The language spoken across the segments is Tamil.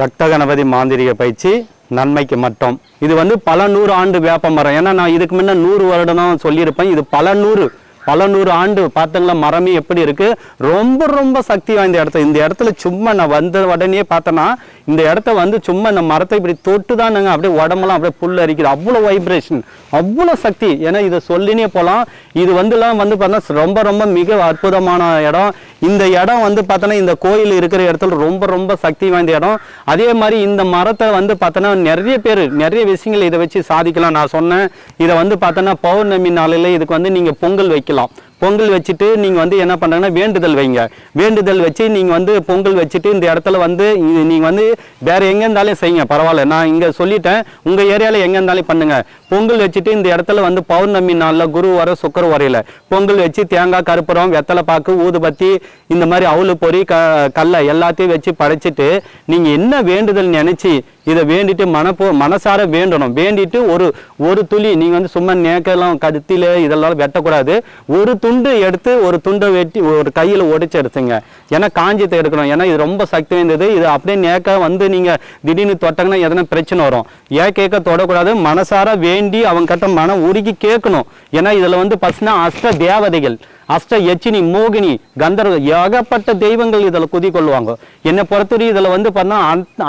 ரத்த கணபதி மாந்திரிக பயிற்சி நன்மைக்கு மட்டும். இது வந்து பல நூறு ஆண்டு வேப்ப மரம். ஏன்னா நான் இதுக்கு முன்னே நூறு வருடம் தான் சொல்லியிருப்பேன். இது பல நூறு பல நூறு ஆண்டு பார்த்தங்களா மரமே எப்படி இருக்கு? ரொம்ப ரொம்ப சக்தி வாய்ந்த இடத்த. இந்த இடத்துல சும்மா நான் வந்த உடனே பார்த்தேன்னா இந்த இடத்த வந்து சும்மா இந்த மரத்தை இப்படி தொட்டு தான் நாங்கள் அப்படியே உடம்பெல்லாம் அப்படியே புல் அரிக்குது. அவ்வளோ வைப்ரேஷன் அவ்வளோ சக்தி. ஏன்னா இதை சொல்லினே போகலாம் இது வந்துலாம் வந்து பார்த்தோன்னா ரொம்ப ரொம்ப மிக அற்புதமான இடம். இந்த இடம் வந்து பார்த்தோன்னா இந்த கோயில் இருக்கிற இடத்துல ரொம்ப ரொம்ப சக்தி வாய்ந்த இடம். அதே மாதிரி இந்த மரத்தை வந்து பார்த்தோன்னா நிறைய பேர் நிறைய விஷயங்கள் இதை வச்சு சாதிக்கலாம். நான் சொன்னேன். இதை வந்து பார்த்தோன்னா பௌர்ணமி நாளில் இதுக்கு வந்து நீங்கள் பொங்கல் வைக்கலாம். பொங்கல் வச்சுட்டு நீங்கள் வந்து என்ன பண்ணுறாங்கன்னா வேண்டுதல் வைங்க. வேண்டுதல் வச்சு நீங்கள் வந்து பொங்கல் வச்சுட்டு இந்த இடத்துல வந்து நீங்கள் வந்து வேறு எங்கே இருந்தாலும் செய்யுங்க. பரவாயில்ல. நான் இங்கே சொல்லிட்டேன். உங்கள் ஏரியாவில் எங்கே இருந்தாலும் பண்ணுங்கள் பொங்கல் வச்சுட்டு இந்த இடத்துல வந்து பௌர்ணமி நாளில் குரு வர சுக்கர வரையில் பொங்கல் வச்சு தேங்காய் கருப்புரம் வெத்தலை பாக்கு ஊதுபத்தி இந்த மாதிரி அவுளு பொறி க கல்லை எல்லாத்தையும் வச்சு படைச்சிட்டு நீங்கள் என்ன வேண்டுதல் நினச்சி இதை வேண்டிட்டு மனப்போ மனசார வேண்டணும். வேண்டிட்டு ஒரு ஒரு துளி நீங்கள் வந்து சும்மா நேக்கெல்லாம் கருத்தில இதெல்லாம் வெட்டக்கூடாது. ஒரு துண்டு எடுத்து ஒரு துண்டை வெட்டி ஒரு கையில் உடைச்சு எடுத்துங்க. ஏன்னா காஞ்சித்தை எடுக்கணும். ஏன்னா இது ரொம்ப சக்தி வாய்ந்தது. இது அப்படியே நேக்க வந்து நீங்கள் திடீர்னு தொட்டாங்கன்னா எதனா பிரச்சனை வரும். ஏன் கேட்க தொடக்கூடாது? மனசார வேண்டி அவங்க கிட்ட மனம் உருகி கேட்கணும். ஏன்னா இதில் வந்து பார்த்தீங்கன்னா அஷ்ட தேவதைகள். அஷ்ட யச்சினி மோகினி கந்தர்வ ஏகப்பட்ட தெய்வங்கள் இதில் குதிக்கொள்வாங்க என்னை பொறுத்தவரை இதில் வந்து பார்த்தா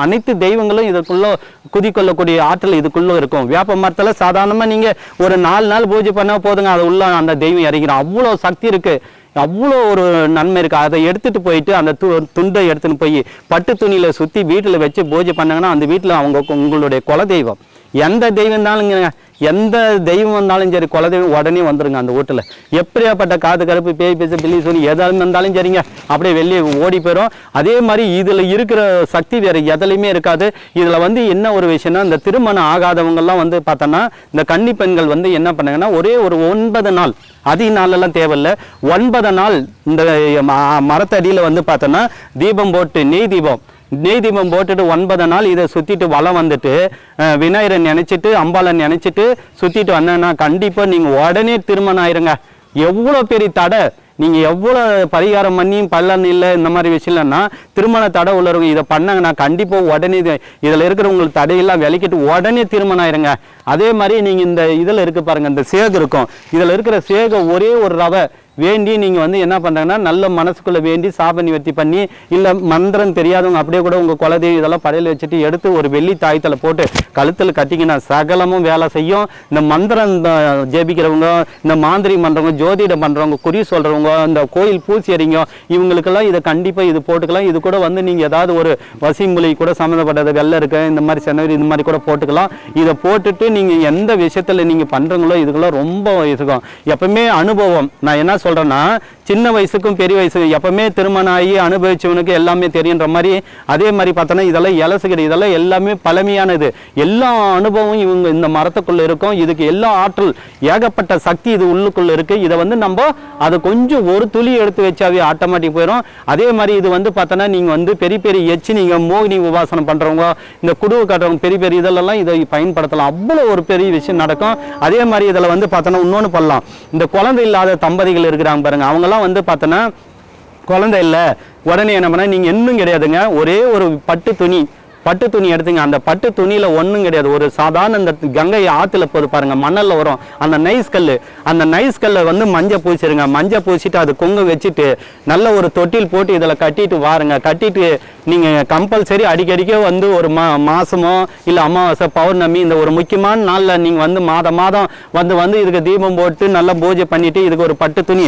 அனைத்து தெய்வங்களும் இதுக்குள்ள குதிக்கொள்ளக்கூடிய ஆற்றல் இதுக்குள்ளே இருக்கும். வேப்ப மரத்தில் சாதாரணமாக நீங்கள் ஒரு நாலு நாள் பூஜை பண்ணால் போதுங்க அது உள்ள அந்த தெய்வம் இறங்கிடும் அவ்வளோ சக்தி இருக்குது அவ்வளோ ஒரு நன்மை இருக்குது அதை எடுத்துகிட்டு போயிட்டு அந்த து துண்டை எடுத்துன்னு போய் பட்டு துணியில் சுற்றி வீட்டில் வச்சு பூஜை பண்ணாங்கன்னா அந்த வீட்டில் அவங்க உங்களுடைய குலதெய்வம். எந்த தெய்வம் இருந்தாலும் எந்த தெய்வம் வந்தாலும் சரி குலதெய்வம் உடனே வந்துருங்க அந்த வீட்டில். எப்படியாப்பட்ட காது கருப்பு பேய் பேச பில்லி சொல்லி எதாவது இருந்தாலும் சரிங்க. அப்படியே வெளியே ஓடி போயிடும் அதே மாதிரி இதில் இருக்கிற சக்தி வேறு எதுலையுமே இருக்காது. இதில் வந்து என்ன ஒரு விஷயம்னா இந்த திருமணம் ஆகாதவங்கெல்லாம் வந்து பார்த்தோன்னா இந்த கன்னி பெண்கள் வந்து என்ன பண்ணாங்கன்னா ஒரே ஒரு ஒன்பது நாள் அதிக நாளெல்லாம் தேவையில்லை. ஒன்பது நாள் இந்த ம- மரத்தடியில் வந்து பார்த்தோன்னா தீபம் போட்டு நெய் தீபம். நெய் தீபம் போட்டுட்டு ஒன்பது நாள் இதை சுற்றிட்டு வலம் வந்துட்டு விநாயகரை நினச்சிட்டு அம்பாளை நினச்சிட்டு சுற்றிட்டு வந்தேன்னா கண்டிப்பாக நீங்கள் உடனே திருமணம் ஆயிருங்க. எவ்வளோ பெரிய தடை. நீங்கள் எவ்வளோ பரிகாரம் பண்ணியும் பலன் இல்லை இந்த மாதிரி விஷயம்லன்னா திருமண தடை உள்ளவங்க இதை பண்ணாங்கன்னா கண்டிப்பாக உடனே இதில் இருக்கிறவங்களுக்கு தடையெல்லாம் விளக்கிட்டு உடனே திருமணம் ஆயிருங்க. அதே மாதிரி நீங்கள் இந்த இதில் இருக்க பாருங்கள் இந்த சேகு இருக்கும். இதில் இருக்கிற சேகை ஒரே ஒரு ரவை. வேண்டி நீங்கள் வந்து என்ன பண்ணுறாங்கன்னா நல்ல மனசுக்குள்ளே வேண்டி சாப நிவர்த்தி பண்ணி இல்லை மந்திரம் தெரியாதவங்க அப்படியே கூட உங்கள் குலதெய்வம் இதெல்லாம் படையில் வச்சுட்டு எடுத்து ஒரு வெள்ளி தாயத்தில் போட்டு கழுத்தில் கட்டிங்கன்னா சகலமும் வேலை செய்யும். இந்த மந்திரம் ஜெபிக்கிறவங்க இந்த மாந்திரி பண்ணுறவங்க ஜோதிடம் பண்ணுறவங்க குறி சொல்கிறவங்க இந்த கோயில் பூசியறிங்க இவங்களுக்கெல்லாம் இதை கண்டிப்பாக இது போட்டுக்கலாம். இது கூட வந்து நீங்கள் ஏதாவது ஒரு வசிமொழி கூட சம்மந்தப்பட்டது வெள்ளை இருக்கு இந்த மாதிரி சென்னவரி இந்த மாதிரி கூட போட்டுக்கலாம். இதை போட்டுட்டு நீங்கள் எந்த விஷயத்தில் நீங்கள் பண்ணுறீங்களோ இதுக்கெல்லாம் ரொம்ப இருக்கும் எப்பவுமே அனுபவம். நான் என்ன சொல்கிறேன்னா சின்ன வயசுக்கும் பெரிய வயசு எப்பவுமே திருமணம் ஆகி அனுபவிச்சவனுக்கு எல்லாமே தெரியுன்ற மாதிரி அதே மாதிரி பார்த்தோன்னா இதெல்லாம் இலசுகிடு இதெல்லாம் எல்லாமே பழமையானது. எல்லா அனுபவமும் இவங்க இந்த மரத்துக்குள்ள இருக்கும். இதுக்கு எல்லா ஆற்றல் ஏகப்பட்ட சக்தி இது உள்ளுக்குள்ள இருக்கு. இதை வந்து நம்ம அதை கொஞ்சம் ஒரு துளி எடுத்து வச்சாவே ஆட்டோமேட்டிக் போயிடும் அதே மாதிரி இது வந்து பார்த்தோன்னா நீங்கள் வந்து பெரிய பெரிய எச்சு நீங்கள் மோகினி உபாசனம் பண்ணுறவங்க இந்த குடுவை காட்டுறவங்க பெரிய பெரிய இதெல்லாம் இதை பயன்படுத்தலாம். அவ்வளோ ஒரு பெரிய விஷயம் நடக்கும். அதே மாதிரி இதில் வந்து பார்த்தோன்னா இன்னொன்று பண்ணலாம். இந்த குழந்தை இல்லாத தம்பதிகள் இருக்கிறாங்க பாருங்க அவங்கெல்லாம் வந்து பார்த்தோன்னா குழந்தை இல்லை. உடனே என்ன பண்ண நீங்கள் இன்னும் கிடையாதுங்க. ஒரே ஒரு பட்டு துணி. பட்டு துணி எடுத்துங்க. அந்த பட்டு துணியில் ஒன்றும் கிடையாது. ஒரு சாதாரண இந்த கங்கை ஆற்றுல போது பாருங்க மணலில் வரும். அந்த நைஸ் கல் அந்த நைஸ் கல்லை வந்து மஞ்சள் பூசிடுங்க மஞ்சள் பூசிட்டு அது கொங்கு வச்சுட்டு நல்ல ஒரு தொட்டில் போட்டு இதில் கட்டிட்டு வாருங்க. கட்டிட்டு நீங்கள் கம்பல்சரி அடிக்கடிக்கே வந்து ஒரு மா மாதமோ இல்லை அமாவாசை பௌர்ணமி இந்த ஒரு முக்கியமான நாளில் நீங்கள் வந்து மாதம் மாதம் வந்து வந்து இதுக்கு தீபம் போட்டு நல்லா பூஜை பண்ணிவிட்டு இதுக்கு ஒரு பட்டு துணி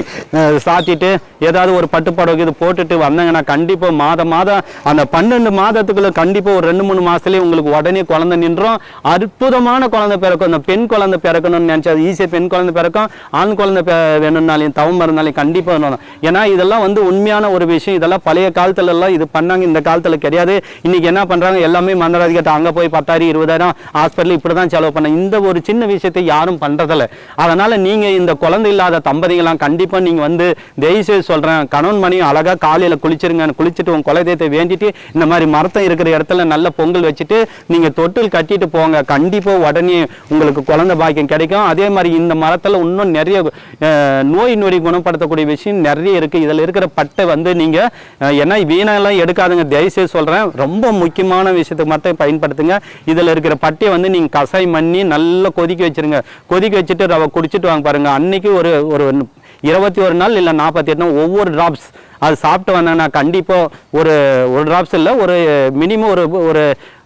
சாத்திட்டு ஏதாவது ஒரு பட்டு புடவை இது போட்டுட்டு வந்தாங்கன்னா கண்டிப்பாக மாதம் மாதம் அந்த பன்னெண்டு மாதத்துக்குள்ளே கண்டிப்பாக ஒரு ரெண்டு மூணு மாசத்துலயே உங்களுக்கு உடனே குழந்தை நின்றோம். அற்புதமான குழந்தை பிறக்கும். இந்த பெண் குழந்தை பிறக்கணும்னு நினைச்சா அது ஈஸியாக பெண் குழந்தை பிறக்கும். ஆண் குழந்தை வேணும்னாலையும் தவம் இருந்தாலையும் கண்டிப்பாக வேணும். ஏன்னா இதெல்லாம் வந்து உண்மையான ஒரு விஷயம். இதெல்லாம் பழைய காலத்துல எல்லாம் இது பண்ணாங்க. இந்த காலத்துல கிடையாது. இன்னைக்கு என்ன பண்றாங்க? எல்லாமே மந்திராதிகிட்ட அங்க போய் பத்தாயிரம் இருபதாயிரம் ஹாஸ்பிட்டல் இப்படி தான் செலவு பண்ண. இந்த ஒரு சின்ன விஷயத்தை யாரும் பண்றதில்ல. அதனால நீங்க இந்த குழந்தை இல்லாத தம்பதிகளாம் கண்டிப்பா நீங்க வந்து தயவுசெய்து சொல்றேன். கணவன் மணியும் அழகா காலையில குளிச்சிருங்க குளிச்சுட்டு உன் குலதெய்வத்தை வேண்டிட்டு இந்த மாதிரி மரத்தம் இருக்கிற இடத்துல நல்ல பொங்கல் வச்சுட்டு நீங்கள் தொட்டில் கட்டிட்டு போங்க. கண்டிப்பாக உடனே உங்களுக்கு குழந்தை பாக்கியம் கிடைக்கும். அதே மாதிரி இந்த மரத்தில் இன்னும் நிறைய நோய் நொடி குணப்படுத்தக்கூடிய விஷயம் நிறைய இருக்குது இதில் இருக்கிற பட்டை வந்து நீங்கள் ஏன்னா வீணெல்லாம் எடுக்காதுங்க. தயவுசெய்து சொல்கிறேன் ரொம்ப முக்கியமான விஷயத்துக்கு மட்டும் பயன்படுத்துங்க. இதில் இருக்கிற பட்டையை வந்து நீங்கள் கசாயம் பண்ணி நல்லா கொதிக்க வச்சிருங்க. கொதிக்க வச்சுட்டு ரவை குடிச்சிட்டு வாங்க பாருங்கள் அன்னைக்கு ஒரு ஒரு இருபத்தி ஒரு நாள் இல்லை நாற்பத்தி எட்டு நாள் ஒவ்வொரு ட்ராப்ஸ் அது சாப்பிட்டு வந்தேன்னா கண்டிப்பாக ஒரு ஒரு ட்ராப்ஸ் இல்லை ஒரு மினிமம் ஒரு ஒரு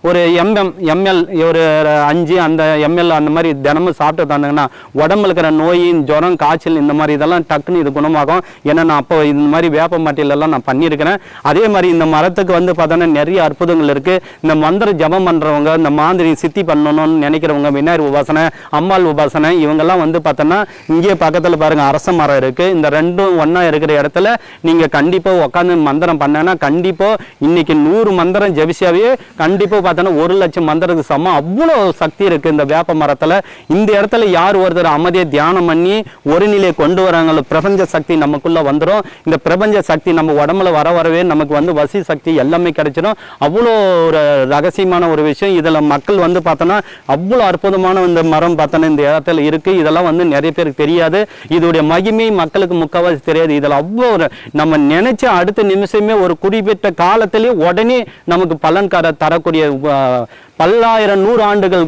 ஒரு எம்எம் எம்எல் ஒரு அஞ்சு அந்த எம்எல் அந்த மாதிரி தினமும் சாப்பிட்டு தந்தாங்கன்னா உடம்புல இருக்கிற நோய் ஜுரம் காய்ச்சல் இந்த மாதிரி இதெல்லாம் டக்குன்னு இது குணமாகும். ஏன்னா நான் அப்போ இந்த மாதிரி வேப்ப மாட்டிலெல்லாம் நான் பண்ணியிருக்கிறேன். அதே மாதிரி இந்த மரத்துக்கு வந்து பார்த்தோன்னா நிறைய அற்புதங்கள் இருக்குது இந்த மந்திர ஜபம் பண்ணுறவங்க இந்த மாந்திரி சித்தி பண்ணணும்னு நினைக்கிறவங்க விநாயகர் உபாசனை அம்மாள் உபாசனை இவங்கெல்லாம் வந்து பார்த்தோன்னா இங்கே பக்கத்தில் பாருங்கள் அரச மரம் இருக்குது இந்த ரெண்டும் ஒன்றா இருக்கிற இடத்துல நீங்கள் கண்டிப்பாக உட்காந்து மந்திரம் பண்ணேன்னா கண்டிப்பாக இன்னைக்கு நூறு மந்திரம் ஜெபிச்சாவே கண்டிப்பாக பார்த்தோன்னா ஒரு லட்சம் மந்திரத்துக்கு சமம். அவ்வளோ சக்தி இருக்குது இந்த வேப்ப மரத்தில். இந்த இடத்துல யார் ஒருத்தர் அமைதியை தியானம் பண்ணி ஒரு நிலையை கொண்டு வராங்களோ பிரபஞ்ச சக்தி நமக்குள்ளே வந்துடும் இந்த பிரபஞ்ச சக்தி நம்ம உடம்புல வர வரவே நமக்கு வந்து வசி சக்தி எல்லாமே கிடைச்சிடும் அவ்வளோ ஒரு ரகசியமான ஒரு விஷயம். இதில் மக்கள் வந்து பார்த்தோன்னா அவ்வளோ அற்புதமான இந்த மரம் பார்த்தோன்னா இந்த இடத்துல இருக்குது இதெல்லாம் வந்து நிறைய பேருக்கு தெரியாது. இதோடைய மகிமை மக்களுக்கு முக்கால்வாசி தெரியாது. இதில் அவ்வளோ ஒரு நம்ம நினைச்ச அடுத்த நிமிஷமே ஒரு குறிப்பிட்ட காலத்திலேயே உடனே நமக்கு பலன் தரக்கூடிய uh, பல்லாயிரம் நூறு ஆண்டுகள்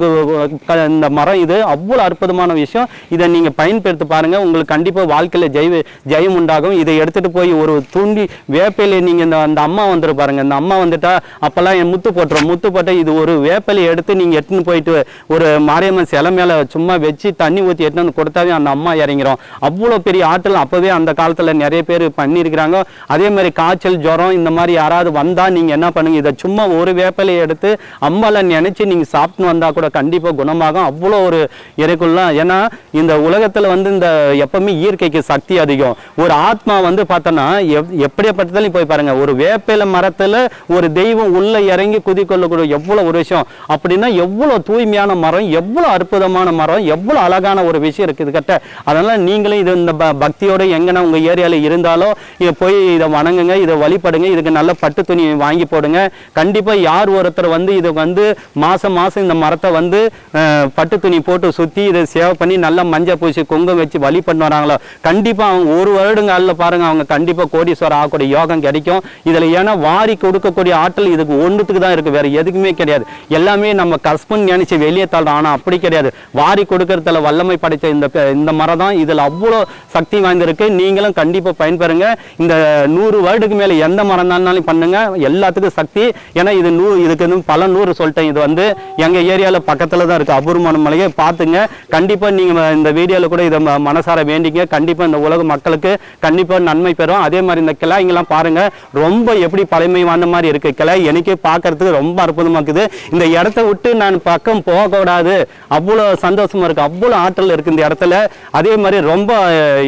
இந்த மரம் இது. அவ்வளோ அற்புதமான விஷயம். இதை நீங்கள் பயன்படுத்தி பாருங்கள் உங்களுக்கு கண்டிப்பாக வாழ்க்கையில் ஜெய ஜெயம் உண்டாகும். இதை எடுத்துகிட்டு போய் ஒரு தூண்டி வேப்பையில நீங்கள் இந்த அந்த அம்மா வந்துரு பாருங்கள் இந்த அம்மா வந்துட்டா அப்போல்லாம் என் முத்து போட்டுரும். முத்து போட்டு இது ஒரு வேப்பிலையை எடுத்து நீங்கள் எட்டுன்னு போயிட்டு ஒரு மாரியம்மன் சிலை மேலே சும்மா வச்சு தண்ணி ஊற்றி எடுத்துன்னு வந்து கொடுத்தாவே அந்த அம்மா இறங்கிறோம் அவ்வளோ பெரிய ஆற்றல். அப்போவே அந்த காலத்தில் நிறைய பேர் பண்ணியிருக்கிறாங்க. அதே மாதிரி காய்ச்சல் ஜுரம் இந்த மாதிரி யாராவது வந்தால் நீங்கள் என்ன பண்ணுங்கள் இதை சும்மா ஒரு வேப்பிலையை எடுத்து அம்மாவில் நினச்சி நீங்கள் சாப்பிட்டு வந்தால் கூட கண்டிப்பாக குணமாகும். அவ்வளோ ஒரு இறைக்குள்ளாம் ஏன்னா இந்த உலகத்தில் வந்து இந்த எப்பவுமே இயற்கைக்கு சக்தி அதிகம். ஒரு ஆத்மா வந்து பார்த்தோன்னா எப் எப்படியாப்பட்டதாலும் போய் பாருங்கள் ஒரு வேப்பிலை மரத்தில் ஒரு தெய்வம் உள்ளே இறங்கி குதிக்கொள்ளக்கூடிய எவ்வளோ ஒரு விஷயம். அப்படின்னா எவ்வளோ தூய்மையான மரம் எவ்வளோ அற்புதமான மரம் எவ்வளோ அழகான ஒரு விஷயம் இருக்குது கிட்ட. அதனால் நீங்களும் இது இந்த ப- பக்தியோட எங்கன்னா உங்கள் ஏரியாவில் இருந்தாலோ இதை போய் இதை வணங்குங்க இதை வழிபடுங்க இதுக்கு நல்ல பட்டு துணி வாங்கி போடுங்க. கண்டிப்பாக யார் ஒருத்தர் வந்து இதை வந்து மாதம் மாதம் இந்த மரத்தை வந்து பட்டு துணி போட்டு சுற்றி இதை சேவை பண்ணி நல்லா மஞ்சள் பூசி குங்குமம் வச்சு வழி பண்ண வராங்களோ? கண்டிப்பாக அவங்க ஒரு வருடங்களில் பாருங்க அவங்க கண்டிப்பாக கோடீஸ்வரர் ஆகக்கூடிய யோகம் கிடைக்கும். இதில் ஏன்னா வாரி கொடுக்கக்கூடிய ஆற்றல் இதுக்கு ஒன்றுத்துக்கு தான் இருக்குது வேறு எதுக்குமே கிடையாது. எல்லாமே நம்ம கஸ்பன் நினச்சி வெளியே தள்ளுறோம் ஆனால் அப்படி கிடையாது. வாரி கொடுக்கறதுல வல்லமை படைத்த இந்த இந்த மரம் தான். இதில் அவ்வளோ சக்தி வாய்ந்திருக்கு. நீங்களும் கண்டிப்பாக பயன்பெறுங்க. இந்த நூறு வருடுக்கு மேலே எந்த மரம் தானாலும் பண்ணுங்கள் எல்லாத்துக்கும் சக்தி. ஏன்னா இது நூ இதுக்கு பல நூறு சொல்லிட்டேன். இது வந்து எங்கள் ஏரியாவில் பக்கத்தில் தான் இருக்குது அபூர்வமான மலையை பார்த்துங்க. கண்டிப்பாக நீங்கள் இந்த வீடியோவில் கூட இதை ம- மனசார வேண்டிங்க. கண்டிப்பாக இந்த உலக மக்களுக்கு கண்டிப்பாக நன்மை பெறும். அதே மாதிரி இந்த கிளாய்ங்கெல்லாம் பாருங்கள் ரொம்ப எப்படி பழமை வாழ்ந்த மாதிரி இருக்குது கிளை எனக்கே பார்க்கறதுக்கு ரொம்ப அற்புதமா இருக்குது. இந்த இடத்த விட்டு நான் பக்கம் போகக்கூடாது. அவ்வளோ சந்தோஷமாக இருக்குது அவ்வளோ ஆற்றல் இருக்குது இந்த இடத்துல. அதே மாதிரி ரொம்ப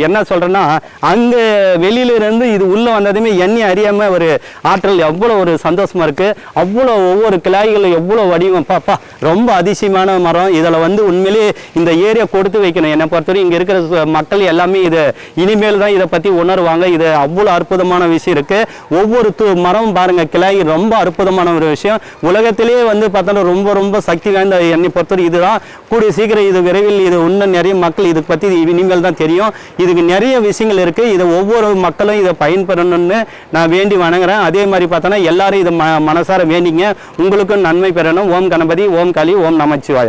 என்ன சொல்கிறேன்னா அங்கே வெளியில இருந்து இது உள்ளே வந்ததுமே என்னை அறியாமல் ஒரு ஆற்றல் எவ்வளோ ஒரு சந்தோஷமாக இருக்குது அவ்வளோ ஒவ்வொரு கிளாய்களும் எவ்வளோ வடி அதிசயம் பாப்பா ரொம்ப அதிசயமான மரம். இதில் வந்து உண்மையிலேயே இந்த ஏரியா கொடுத்து வைக்கணும். என்னை பொறுத்தவரை இங்கே இருக்கிற மக்கள் எல்லாமே இது இனிமேல் தான் இதை பற்றி உணர்வாங்க. இது அவ்வளோ அற்புதமான விஷயம் இருக்கு. ஒவ்வொரு து மரம் பாருங்க கிளாய். ரொம்ப அற்புதமான ஒரு விஷயம். உலகத்திலேயே வந்து பார்த்தோன்னா ரொம்ப ரொம்ப சக்தி வாய்ந்த என்னை பொறுத்தவரை இதுதான். கூடிய சீக்கிரம் இது விரைவில் இது இன்னும் நிறைய மக்கள் இதை பற்றி இனிமேல் தான் தெரியும். இதுக்கு நிறைய விஷயங்கள் இருக்கு. இதை ஒவ்வொரு மக்களும் இதை பயன்பெறணும்னு நான் வேண்டி வணங்குறேன். அதே மாதிரி பார்த்தோன்னா எல்லாரும் இதை ம மனசார வேண்டிங்க. உங்களுக்கும் நன்மை பெறணும். ஓம் கணபதி ஓம் காளி ஓம் நமச்சிவாய.